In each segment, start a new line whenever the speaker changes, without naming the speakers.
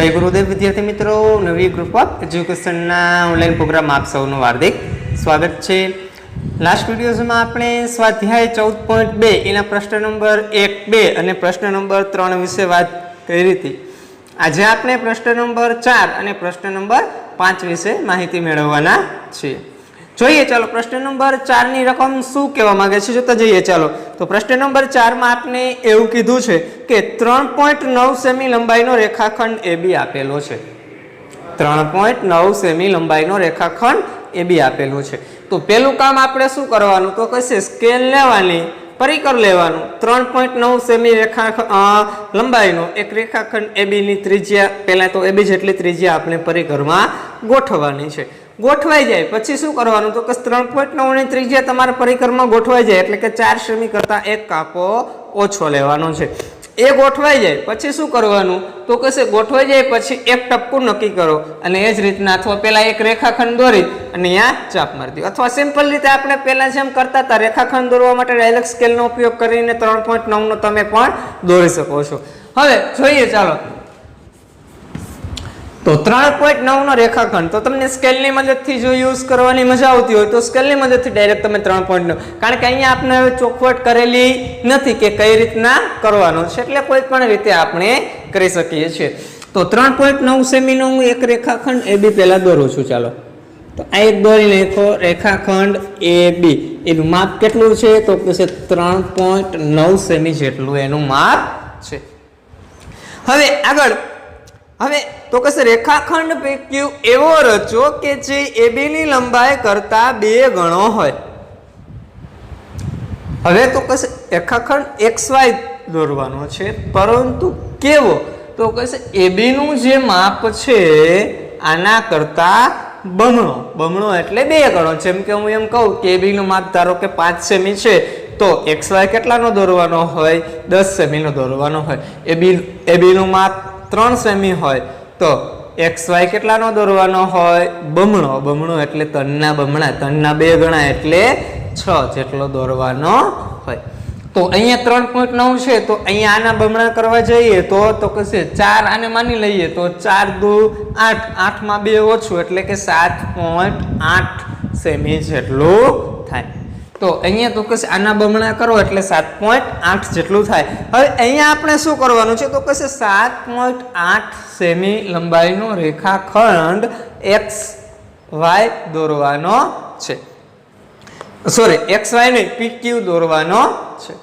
જય ગુરુદેવ વિદ્યાર્થી મિત્રો, નવી કૃપા એજ્યુકેશનના ઓનલાઈન પ્રોગ્રામ આપ સૌનું હાર્દિક સ્વાગત છે. લાસ્ટ વિડીયોઝમાં આપણે સ્વાધ્યાય ચૌદ પોઈન્ટ બે, એના પ્રશ્ન નંબર એક, બે અને પ્રશ્ન નંબર ત્રણ વિશે વાત કરી હતી. આજે આપણે પ્રશ્ન નંબર ચાર અને પ્રશ્ન નંબર પાંચ વિશે માહિતી મેળવવાના છીએ. જોઈએ ચાલો, પ્રશ્ન નંબર ચારની રકમ શું કહેવા માંગે છે જોતા જઈએ ચાલો. તો પ્રશ્ન નંબર ચારમાં આપને એવું કીધું છે કે ત્રણ પોઈન્ટ નવ સેમી લંબાઈનો રેખાખંડ એ બી આપેલો છે. ત્રણ પોઈન્ટ નવ સેમી લંબાઈનો રેખાખંડ એ બી આપેલું છે. તો પેલું કામ આપણે શું કરવાનું? તો કહેશે સ્કેલ લેવાની, પરિકર લેવાનું. ત્રણ પોઈન્ટ નવ સેમી રેખા લંબાઈનો એક રેખાખંડ એ બીની ત્રિજ્યા, પહેલાં તો એ બી જેટલી ત્રિજ્યા આપણે પરિકરમાં ગોઠવવાની છે. ગોઠવાઈ જાય. પછી શું કરવાનું? તો કે ત્રણ પોઈન્ટ નવની ત્રિજ્યા તમારા પરિકરમાં ગોઠવાઈ જાય. એટલે કે ચાર સેમી કરતાં એક કાપો ઓછો લેવાનો છે. એ ગોઠવાઈ જાય. પછી શું કરવાનું? તો કશે ગોઠવાઈ જાય પછી એક ટપકું નક્કી કરો. અને એ જ રીતના અથવા પહેલાં એક રેખાખંડ દોરી અને અહીંયા ચાપ મારી દો. અથવા સિમ્પલ રીતે આપણે પહેલાં જેમ કરતા હતા, રેખાખંડ દોરવા માટે ડાયલેક્ટ સ્કેલનો ઉપયોગ કરીને ત્રણ પોઈન્ટ નવનો તમે પણ દોરી શકો છો. હવે જોઈએ ચાલો. તો ત્રણ પોઈન્ટ નવનો રેખાખંડ. તો તમને સ્કેલની મદદથી જો યુઝ કરવાની મજા આવતી હોય, તો સ્કેલની મદદથી ડાયરેક્ટ તમે ત્રણ પોઈન્ટ નવ કારણ કે અહીંયા આપણે ચોખવટ કરેલી નથી કે કઈ રીતના કરવાનો છે, એટલે કોઈ પણ રીતે આપણે કરી શકીએ છીએ. તો ત્રણ પોઈન્ટ નવ સેમીનો હું એક રેખાખંડ, એ બી પહેલાં દોરું છું, ચાલો. તો આ એક દોરી નાખો, રેખાખંડ એ બી. એનું માપ કેટલું છે? તો કે ત્રણ પોઈન્ટ નવ સેમી જેટલું એનું માપ છે. હવે આગળ હવે તો કહેશે રેખાખંડ પૈકી એવો રચો કે જે AB ની લંબાઈ કરતા બે ગણો હોય? હવે તો કહેશે રેખાખંડ XY દોરવાનો છે, પરંતુ કેવો? તો કહેશે AB નું જે માપ છે, આના કરતા બમણો. બમણો એટલે બે ગણો. જેમ કે હું એમ કહું કે AB નું માપ ધારો કે પાંચ સેમી છે, તો એક્સ વાય કેટલાનો દોરવાનો હોય? દસ સેમીનો દોરવાનો હોય. એ બી એ બીનું માપ ત્રણ સેમી હોય તો એક્સ વાય કેટલાનો દોરવાનો હોય? બમણો. બમણો એટલે તનના બમણા. તનના બે ગણા એટલે છ જેટલો દોરવાનો હોય. તો અહીંયા ત્રણ પોઈન્ટ નવ છે, તો અહીંયા આના બમણા કરવા જઈએ તો તો કશે ચાર આને માની લઈએ તો ચાર દુ આઠ. આઠમાં બે ઓછું એટલે કે સાત પોઈન્ટ આઠ સેમી જેટલું થાય. તો અહીંયા તો કશે આના બમણા કરો એટલે સાત પોઈન્ટ આઠ જેટલું થાય. હવે અહીંયા આપણે શું કરવાનું છે? તો કશે સાત પોઈન્ટ આઠ સેમી લંબાઈનો રેખાખંડ એક્સ વાય દોરવાનો છે. સોરી એક્સ વાય નહીં પીક્યુ દોરવાનો છે.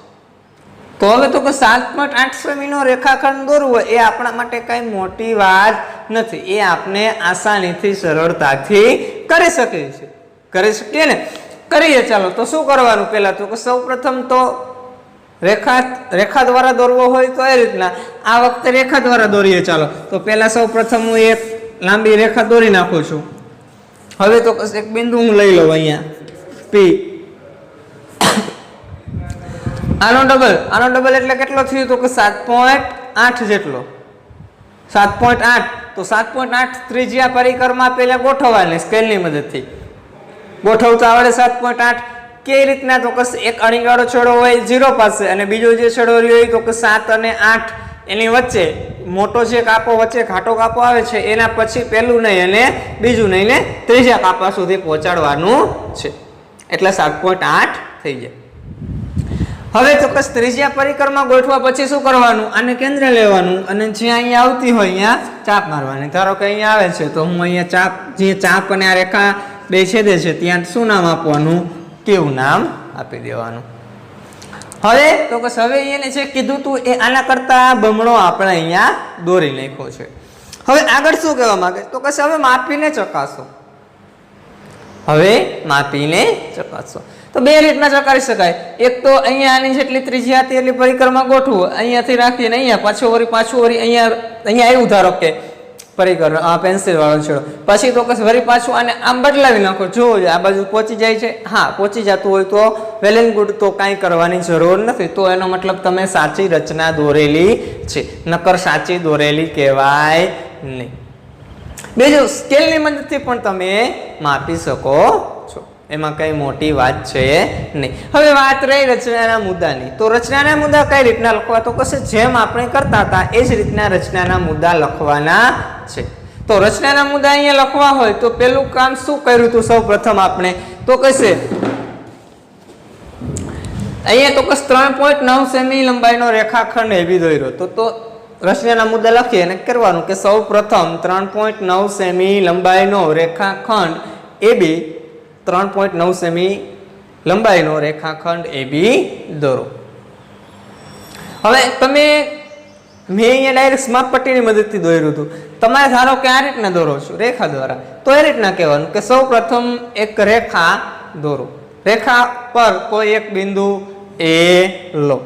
તો હવે તો કે સાત પોઈન્ટ આઠ સેમીનો રેખાખંડ દોરવો એ આપણા માટે કાંઈ મોટી વાત નથી. એ આપણે આસાનીથી સરળતાથી કરી શકીએ છીએ કરી શકીએ ને? કરીએ ચાલો. તો શું કરવાનું પહેલાં તો કે સૌ પ્રથમ તો રેખા રેખા દ્વારા દોરવો હોય તો એ રીતના. આ વખતે રેખા દ્વારા દોરીએ ચાલો. તો પહેલાં સૌ પ્રથમ હું એક લાંબી રેખા દોરી નાખું છું. હવે તો એક બિંદુ હું લઈ લઉં અહીંયા. પી આનો ડબલ આનો ડબલ એટલે કેટલો થયો તો કે સાત પોઈન્ટ આઠ જેટલો. સાત પોઈન્ટ આઠ. તો સાત પોઈન્ટ આઠ ત્રિજ્યા પરિક્રમા પહેલાં ગોઠવવાની સ્કેલની મદદથી. ગોઠવતા આવડે સાત પોઈન્ટ આઠ. કઈ રીતના તો એક અણીવાળો છેડો હોય ઝીરો પાસે અને બીજો જે છેડો રહ્યો હોય તો કે સાત અને આઠ. એની વચ્ચે મોટો જે કાપો વચ્ચે ઘાટો કાપો આવે છે, એના પછી પહેલું નહીં અને બીજું નહીં ને ત્રીજા કાપા સુધી પહોંચાડવાનું છે. એટલે સાત પોઈન્ટ આઠ થઈ જાય. હવે ચોક્કસ ત્રીજા પરિક્રમા ગોઠવા પછી શું કરવાનું? આને કેન્દ્ર લેવાનું. અને જ્યાં અહીંયા આવતી હોય, અહીંયા ચાપ મારવાની. ધારો કે અહીંયા આવે છે, તો હું અહીંયા ચાપ, જે ચાપ અને આ રેખા બે છેદે છે. ત્યાં શું નામ આપવાનું? કેવું નામ આપી દેવાનું. હવે તો કે હવે એને છે કીધું તું એ આના કરતા બમણો આપણે અહીંયા દોરી નાખ્યો છે. હવે આગળ શું કહેવા માંગે? તો કે હવે માપીને ચકાસો. હવે માપીને ચકાસો. તો બે રીતના ચકાસી શકાય. એક તો અહીંયા આની જેટલી ત્રિજ્યા એટલી પરિક્રમા ગોઠવું. અહીંયાથી રાખીને અહીંયા પાછું વળી પાછું વળી અહીંયા અહીંયા એવું ધારો કે. પરિક્રમ આ પેન્સિલવાળો છેડો. પછી તો કશ વળી પાછું આને આમ બદલાવી નાખો. જો આ બાજુ પહોંચી જાય છે, હા પહોંચી જતું હોય તો વેલ એન્ડ ગુડ તો કાંઈ કરવાની જરૂર નથી. તો એનો મતલબ તમે સાચી રચના દોરેલી છે. નકર સાચી દોરેલી કહેવાય નહીં. બીજું, સ્કેલની મદદથી પણ તમે માપી શકો છો. એમાં કઈ મોટી વાત છે નહીં. હવે વાત રહી રચનાના મુદ્દાની. તો રચનાના મુદ્દા કઈ રીતના લખવા? તો કશે જેમ આપણે કરતા હતા એ જ રીતના રચનાના મુદ્દા લખવાના છે. તો રચનાના મુદ્દા અહીંયા લખવા હોય તો પેલું કામ શું કર્યું હતું સૌ પ્રથમ આપણે? તો કશે અહીંયા તો કશ ત્રણ પોઈન્ટ નવ સેમી લંબાઈનો રેખાખંડ એવી દોર્યો. તો તો રચનાના મુદ્દા લખીએ અને કરવાનું કે સૌ પ્રથમ ત્રણ પોઈન્ટ નવ સેમી લંબાઈનો રેખાખંડ એ બી ત્રણ પોઈન્ટ નવ સેમી લંબાઈનો રેખાખંડ એ બી દોરો. હવે તમે મેં અહીંયા ડાયરેક્ટ માપપટ્ટીની મદદથી દોર્યું હતું. તમારે ધારો કે આ રીતના દોરો છો, રેખા દ્વારા. તો એ રીતના કહેવાનું કે સૌ એક રેખા દોરો. રેખા પર કોઈ એક બિંદુ એ લો.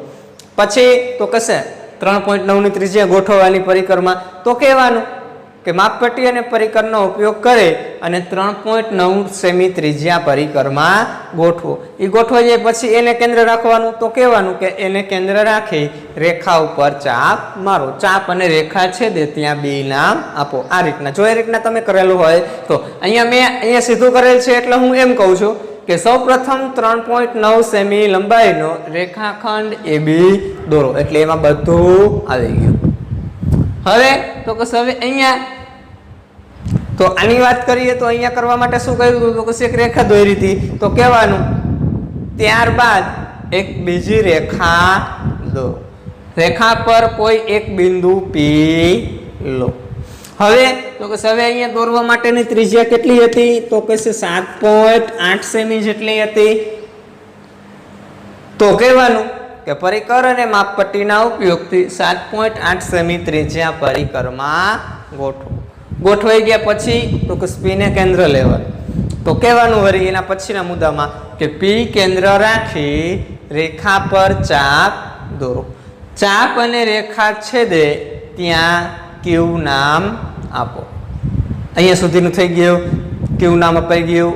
પછી તો કશે? ત્રણ પોઈન્ટ નવની ત્રિજ્યા ગોઠવવાની પરિક્રમા. તો કહેવાનું કે માપપટ્ટી અને પરિકરનો ઉપયોગ કરે અને ત્રણ પોઈન્ટ નવ સેમી ત્રિજ્યા પરિકરમાં ગોઠવો. એ ગોઠવાઈ જાય પછી એને કેન્દ્ર રાખવાનું. તો કહેવાનું કે એને કેન્દ્ર રાખી રેખા ઉપર ચાપ મારો. ચાપ અને રેખા છે દે ત્યાં બે નામ આપો. આ રીતના. જો એ રીતના તમે કરેલું હોય તો અહીંયા મેં અહીંયા સીધું કરેલ છે એટલે હું એમ કહું છું કે સૌ પ્રથમ ત્રણ પોઈન્ટ નવ સેમી લંબાઈનો રેખાખંડ એ બી દોરો. એટલે એમાં બધું આવી ગયું. હવે તો કે હવે અહીંયા તો આની વાત કરીએ તો અહીંયા કરવા માટે શું કર્યું હતું? તો કે એક રેખા દોરી હતી. તો કહેવાનું, ત્યારબાદ એક બીજી રેખા દો રેખા પર કોઈ એક બિંદુ પી લો. હવે તો કે હવે અહીંયા દોરવા માટેની ત્રિજ્યા કેટલી હતી? તો કે સાત પોઈન્ટ આઠ સેમી જેટલી હતી. તો કહેવાનું કે પરિકર અને માપપટ્ટીના ઉપયોગથી સાત પોઈન્ટ આઠ સેમી ત્રિજ્યા પરિકરમાં ગોઠવો. ગોઠવાઈ ગયા પછી તો કે સ્પીને કેન્દ્ર લેવાનું તો કહેવાનું વળી એના પછીના મુદ્દામાં કે પી કેન્દ્ર રાખી રેખા પર ચાપ દોરો. ચાપ અને રેખા છેદે ત્યાં ક્યુ નામ આપો. અહીંયા સુધીનું થઈ ગયું. ક્યુ નામ અપાઈ ગયું.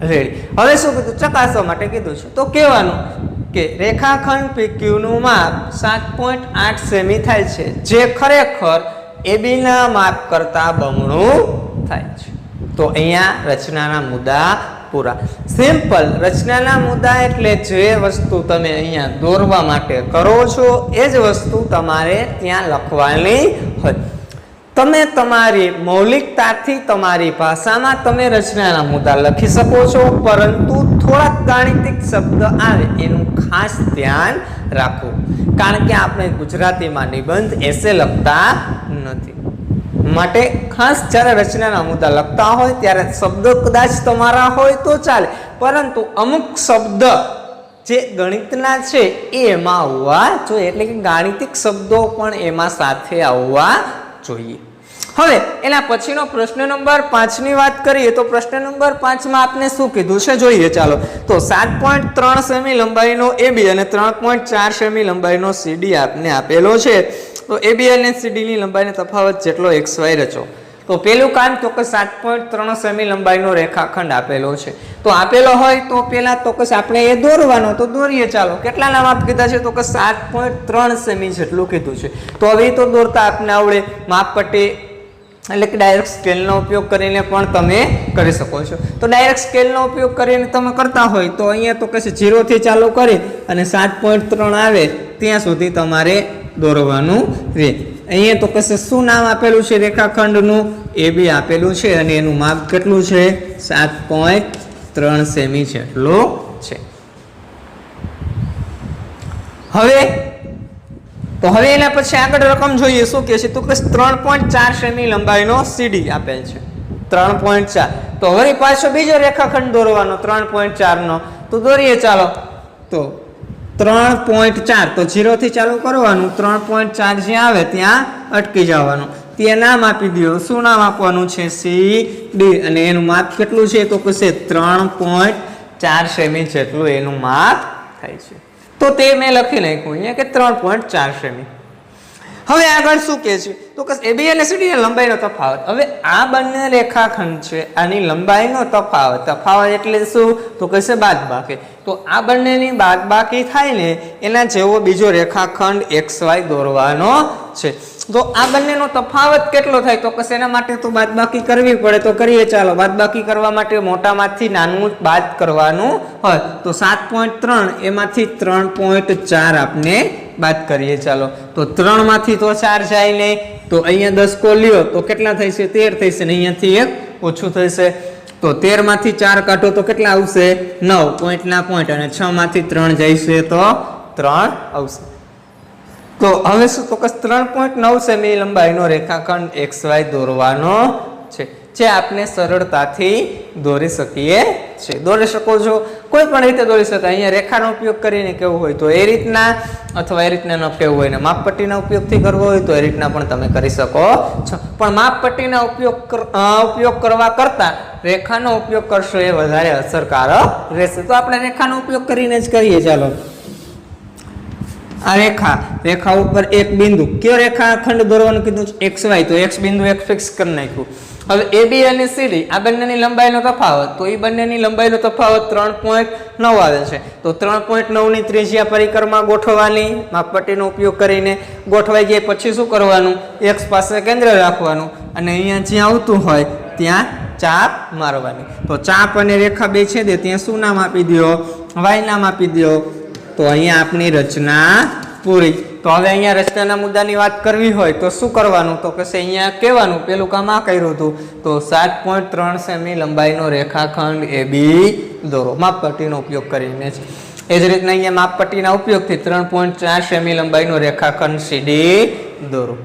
રેડી. હવે શું કીધું? ચકાસવા માટે કીધું છે. તો કહેવાનું કે રેખાખંડ પીક્યુનું માપ સાત પોઈન્ટ આઠ સેમી થાય છે. જે ખરેખર એબીના માપ કરતાં બમણું થાય છે. તો અહીંયા રચનાના મુદ્દા પૂરા. સિમ્પલ રચનાના મુદ્દા એટલે જે વસ્તુ તમે અહીંયા દોરવા માટે કરો છો, એ જ વસ્તુ તમારે ત્યાં લખવાની હોય. તમે તમારી મૌલિકતાથી તમારી ભાષામાં તમે રચનાના મુદ્દા લખી શકો છો, પરંતુ થોડાક ગાણિતિક શબ્દ આવે, એનું ખાસ ધ્યાન રાખો કારણ કે આપણે ગુજરાતીમાં નિબંધ એસે લખતા નથી. માટે ખાસ જ્યારે રચનાના મુદ્દા લખતા હોય, ત્યારે શબ્દ કદાચ તમારા હોય તો ચાલે. પરંતુ અમુક શબ્દ જે ગણિતના છે એ એમાં આવવા જોઈએ. એટલે કે ગાણિતિક શબ્દો પણ એમાં સાથે આવવા જોઈએ. હવે, એના પછીનો પ્રશ્ન નંબર પાંચની વાત કરીએ તો પ્રશ્ન નંબર પાંચમાં આપને શું કીધું છે? જોઈએ ચાલો. તો સાત પોઈન્ટ ત્રણ સેમી લંબાઈનો એબી અને ત્રણ પોઈન્ટ ચાર સેમી લંબાઈનો સીડી આપને આપેલો છે. તો એબી અને સીડીની લંબાઈનો તફાવત જેટલો એક્સ વાય રચો. તો પેલું કામ તો કે સાત પોઈન્ટ ત્રણ સેમી લંબાઈનો રેખાખંડ આપેલો છે. તો આપેલો હોય તો પેલા તો કે આપણે એ દોરવાનો. તો દોરીએ ચાલો. કેટલા નામ આપ કીધા છે? તો કે સાત પોઈન્ટ ત્રણ સેમી જેટલું કીધું છે. તો હવે તો દોરતા આપને આવડે. માપપટ્ટી એટલે કે ડાયરેક્ટ સ્કેલનો ઉપયોગ કરીને પણ તમે કરી શકો છો. તો ડાયરેક્ટ સ્કેલનો ઉપયોગ કરીને તમે કરતા હોય તો અહીંયા તો કશે જીરોથી ચાલુ કરી અને સાત પોઈન્ટ ત્રણ આવે ત્યાં સુધી તમારે દોરવાનું રહે અહીંયા તો કશે શું નામ આપેલું છે રેખાખંડનું? એ બી આપેલું છે અને એનું માપ કેટલું છે? સાત પોઈન્ટ ત્રણ સેમી જેટલું છે. હવે તો હવે એના પછી આગળ રકમ જોઈએ, શું કે છે? તો કે ત્રણ પોઈન્ટ ચાર સેમી લંબાઈનો સીડી આપેલ છે. ત્રણ પોઈન્ટ ચાર. તો હવે પાછો બીજો રેખાખંડ દોરવાનો, ત્રણ પોઈન્ટ ચારનો. તો દોરીએ ચાલો. તો ત્રણ પોઈન્ટ ચાર. તો જીરોથી ચાલુ કરવાનું, ત્રણ પોઈન્ટ ચાર જ્યાં આવે ત્યાં અટકી જવાનું. ત્યાં નામ આપી દો. શું નામ આપવાનું છે? સી ડી અને એનું માપ કેટલું છે? તો કહેશે ત્રણ પોઈન્ટ ચાર સેમી જેટલું એનું માપ થાય છે. તો તે મેં લખી નાખ્યું, અહીંયા કે ત્રણ પોઈન્ટ ચાર સેમી હવે આગળ શું કે છે? તો કે એબી અને સીડી લંબાઈનો તફાવત. હવે આ બંને રેખાખંડ છે, આની લંબાઈનો તફાવત. તફાવત એટલે શું? તો કે છે બાદબાકી. તો આ બંનેની બાદબાકી થાય ને, એના જેવો બીજો રેખાખંડ એક્સ વાય દોરવાનો છે. તો આ બંનેનો તફાવત કેટલો થાય, તો કશે એના માટે તો બાદબાકી કરવી પડે? તો કરીએ, ચાલો. બાદબાકી કરવા માટે મોટામાંથી નાનું બાદ કરવાનું હોય. તો સાત પોઈન્ટ ત્રણ, એમાંથી ત્રણ પોઈન્ટ ચાર આપને બાદ કરીએ, ચાલો. તો ત્રણમાંથી તો ચાર જાય નહીં તો અહીંયા દસ કો લ્યો. તો કેટલા થઈશે? તેર થશે ને અહીંયાથી એક ઓછું થશે તો તેરમાંથી ચાર કાઢો, તો કેટલા આવશે? નવ પોઈન્ટના પોઈન્ટ. અને છ માંથી ત્રણ જઈશે તો ત્રણ આવશે. તો હવે શું? તો કે ત્રણ પોઈન્ટ નવ સેમી લંબાઈનો રેખાખંડ એક્સ વાય દોરવાનો છે, જે આપણે સરળતાથી દોરી શકીએ છે. દોરી શકો છો. કોઈ પણ રીતે દોરી શકાય. અહીંયા રેખાનો ઉપયોગ કરીને કેવું હોય તો એ રીતના અથવા એ રીતના ન કેવું હોય ને માપપટ્ટીના ઉપયોગથી કરવો હોય તો એ રીતના પણ તમે કરી શકો છો. પણ માપપટ્ટીના ઉપયોગ ઉપયોગ કરવા કરતાં રેખાનો ઉપયોગ કરશો એ વધારે અસરકારક રહેશે. તો આપણે રેખાનો ઉપયોગ કરીને જ કરીએ. ચાલો. આ રેખા રેખા ઉપર એક બિંદુ. કયો રેખાખંડ દોરવાનું કીધું એક્સ વાય તો એક્સ બિંદુ એક ફિક્સ કરી નાખ્યું. હવે એ બી અને સીડી આ બંનેની લંબાઈનો તફાવત. તો એ બંનેની લંબાઈનો તફાવત ત્રણ પોઈન્ટ નવ આવે છે. તો ત્રણ પોઈન્ટ નવની ત્રિજ્યા પરિક્રમા ગોઠવવાની, માપપટ્ટીનો ઉપયોગ કરીને ગોઠવાઈ જાય. પછી શું કરવાનું? એક્સ પાસે કેન્દ્ર રાખવાનું. અને અહીંયા જ્યાં આવતું હોય, ત્યાં ચાપ મારવાની. તો ચાપ અને રેખા બે છે દે ત્યાં શું નામ આપી દો વાય નામ આપી દો તો અહીંયા આપણી રચના પૂરી. તો હવે અહીંયા રચનાના મુદ્દાની વાત કરવી હોય તો શું કરવાનું? તો કે અહીંયા કહેવાનું, પેલું કામ આ કર્યું હતું. તો સાત પોઈન્ટ ત્રણ સેમી લંબાઈનો રેખાખંડ એ બી દોરો. માપપટ્ટીનો ઉપયોગ કરીને જ. એ જ રીતના અહીંયા માપપટ્ટીના ઉપયોગથી ત્રણ પોઈન્ટ ચાર સેમી લંબાઈનો રેખાખંડ સીડી દોરો.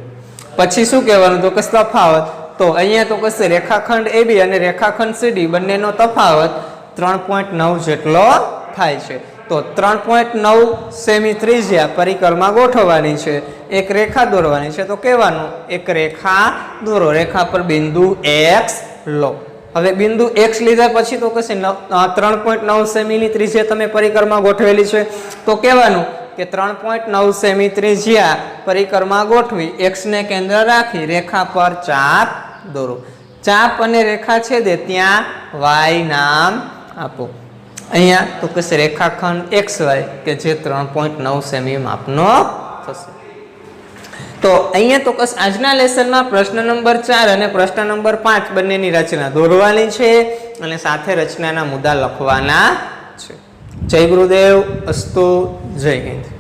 પછી શું કહેવાનું? તો કે તફાવત. તો અહીંયા તો કશે રેખાખંડ એ બી અને રેખાખંડ સીડી બંનેનો તફાવત ત્રણ પોઈન્ટ નવ જેટલો થાય છે. તો ત્રણ પોઈન્ટ નવ સેમી ત્રિજ્યા પરિક્રમા ગોઠવવાની છે. એક રેખા દોરવાની છે. તો કહેવાનું, એક રેખા દોરો. રેખા પર બિંદુ એક્સ લો. હવે બિંદુ એક્સ લીધા પછી તો કશે ત્રણ પોઈન્ટ નવ સેમીની ત્રિજ્યા તમે પરિક્રમા ગોઠવેલી છે. તો કહેવાનું કે ત્રણ પોઈન્ટ નવ સેમી ત્રિજ્યા પરિક્રમા ગોઠવી એક્સને કેન્દ્ર રાખી રેખા પર ચાપ દોરો. ચાપ અને રેખા છેદે ત્યાં વાય નામ આપો. અહીંયા તો કહેશે રેખાખંડ એક્સ વાય કે જે ત્રણ પોઈન્ટ નવ સેમી માપનો થશે. તો અહીંયા તો કસ આજના લેસનમાં પ્રશ્ન નંબર ચાર અને પ્રશ્ન નંબર પાંચ બંનેની રચના દોરવાની છે અને સાથે રચનાના મુદ્દા લખવાના છે. જય ગુરુદેવ, અસ્તુ, જય હિન્દ.